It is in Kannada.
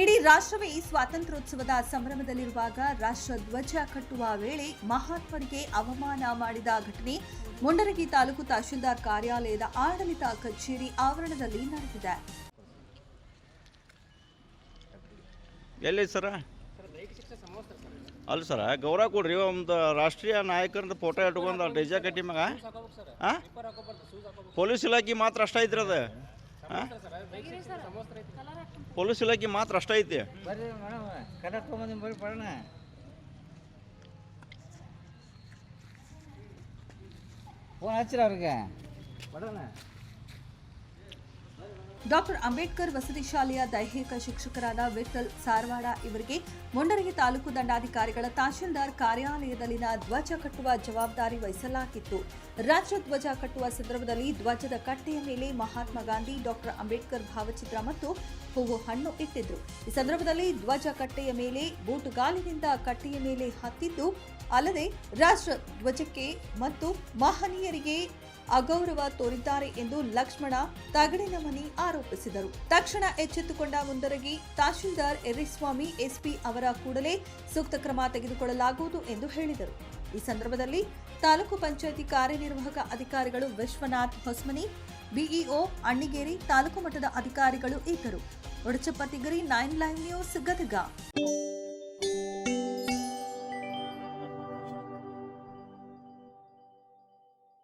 ಇಡೀ ರಾಷ್ಟ್ರವೇ ಸ್ವಾತಂತ್ರ್ಯೋತ್ಸವದ ಸಂಭ್ರಮದಲ್ಲಿರುವಾಗ ರಾಷ್ಟ್ರ ಧ್ವಜ ಕಟ್ಟುವ ವೇಳೆ ಮಹಾತ್ಮರಿಗೆ ಅವಮಾನ ಮಾಡಿದ ಘಟನೆ ಮುಂಡರಗಿ ತಾಲೂಕು ತಹಶೀಲ್ದಾರ್ ಕಾರ್ಯಾಲಯದ ಆಡಳಿತ ಕಚೇರಿ ಆವರಣದಲ್ಲಿ ನಡೆದಿದೆ. ಎಲ್ಲಿ ಸರ? ಅಲ್ಲ ಸರ ಗೌರವ ಕೊಡ್ರಿ ಒಂದು ರಾಷ್ಟ್ರೀಯ ನಾಯಕರದ ಫೋಟೋ ಇಟ್ಕೊಂಡು ಡಿಜೆ ಕಟ್ಟಿ ಮಗ ಹಾಂ ಪೊಲೀಸ್ ಇಲಾಖೆ ಮಾತ್ರ ಅಷ್ಟ ಐತ್ರಿ ಅದು ಪೊಲೀಸ್ ಇಲಾಖೆ ಮಾತ್ರ ಅಷ್ಟ ಐತಿ. ಫೋನ್ ಹಚ್ಚಿರ ಅವ್ರಿಗೆ? ಪಡೋಣ ಡಾಕ್ಟರ್ ಅಂಬೇಡ್ಕರ್ ವಸತಿ ಶಾಲೆಯ ದೈಹಿಕ ಶಿಕ್ಷಕರಾದ ವಿಠಲ್ ಸಾರವಾಡ ಇವರಿಗೆ ಮುಂಡರಗಿ ತಾಲೂಕು ದಂಡಾಧಿಕಾರಿಗಳ ತಹಶೀಲ್ದಾರ್ ಕಾರ್ಯಾಲಯದಲ್ಲಿನ ಧ್ವಜ ಕಟ್ಟುವ ಜವಾಬ್ದಾರಿ ವಹಿಸಲಾಗಿತ್ತು. ರಾಜ್ಯ ಧ್ವಜ ಕಟ್ಟುವ ಸಂದರ್ಭದಲ್ಲಿ ಧ್ವಜದ ಕಟ್ಟೆಯ ಮೇಲೆ ಮಹಾತ್ಮ ಗಾಂಧಿ, ಡಾಕ್ಟರ್ ಅಂಬೇಡ್ಕರ್ ಭಾವಚಿತ್ರ ಮತ್ತು ಹೂವು ಹಣ್ಣು ಇಟ್ಟಿದ್ರು. ಈ ಸಂದರ್ಭದಲ್ಲಿ ಧ್ವಜ ಕಟ್ಟೆಯ ಮೇಲೆ ಬೂಟುಗಾಲಿನಿಂದ ಕಟ್ಟೆಯ ಮೇಲೆ ಹತ್ತಿದ್ದು, ಅಲ್ಲದೆ ರಾಷ್ಟ್ರ ಧ್ವಜಕ್ಕೆ ಮತ್ತು ಮಹನೀಯರಿಗೆ ಅಗೌರವ ತೋರಿದ್ದಾರೆ ಎಂದು ಲಕ್ಷ್ಮಣ ತಗಡಿನಮನಿ ಆರೋಪಿಸಿದರು. ತಕ್ಷಣ ಎಚ್ಚೆತ್ತುಕೊಂಡ ಮುಂದರಗಿ ತಹಶೀಲ್ದಾರ್ ಎರ್ರಿಸ್ವಾಮಿ ಎಸ್ಪಿ ಅವರ ಕೂಡಲೇ ಸೂಕ್ತ ಕ್ರಮ ತೆಗೆದುಕೊಳ್ಳಲಾಗುವುದು ಎಂದು ಹೇಳಿದರು. ಈ ಸಂದರ್ಭದಲ್ಲಿ ತಾಲೂಕು ಪಂಚಾಯಿತಿ ಕಾರ್ಯನಿರ್ವಾಹಕ ಅಧಿಕಾರಿಗಳು ವಿಶ್ವನಾಥ್ ಹೊಸ್ಮನಿ, ಬಿಇಒ ಅಣ್ಣಿಗೇರಿ ತಾಲೂಕು ಮಟ್ಟದ ಅಧಿಕಾರಿಗಳು ಇದ್ದರು. ಒಡಚಪ್ಪತಿಗರಿ ನೈನ್ ಲೈವ್ ನ್ಯೂಸ್ ಗದಗ.